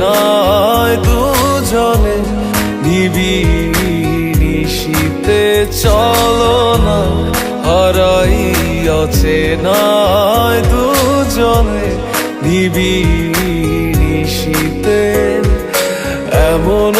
নয় দুজনে নিবিড় শীতে চলো না হরাই অচেনায় দুজনে নিবিড় শীতে এমন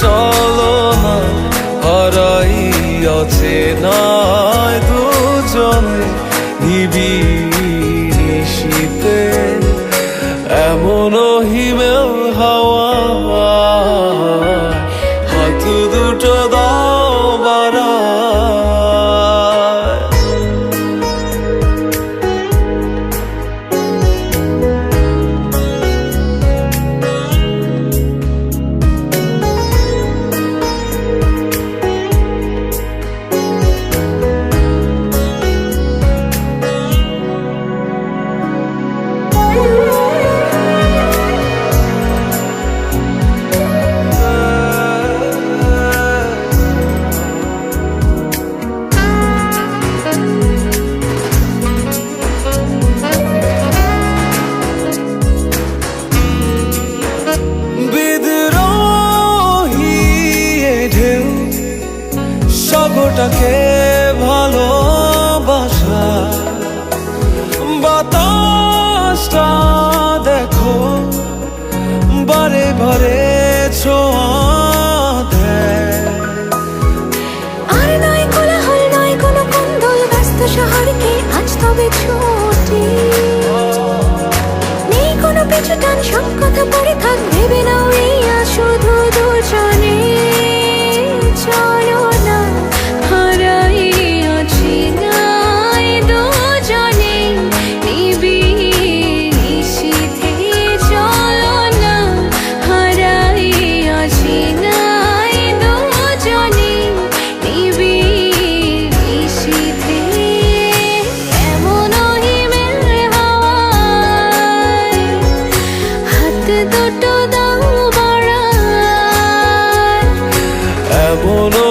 চলো না হারাই অচেনায় দুজনে নিবিড় 过了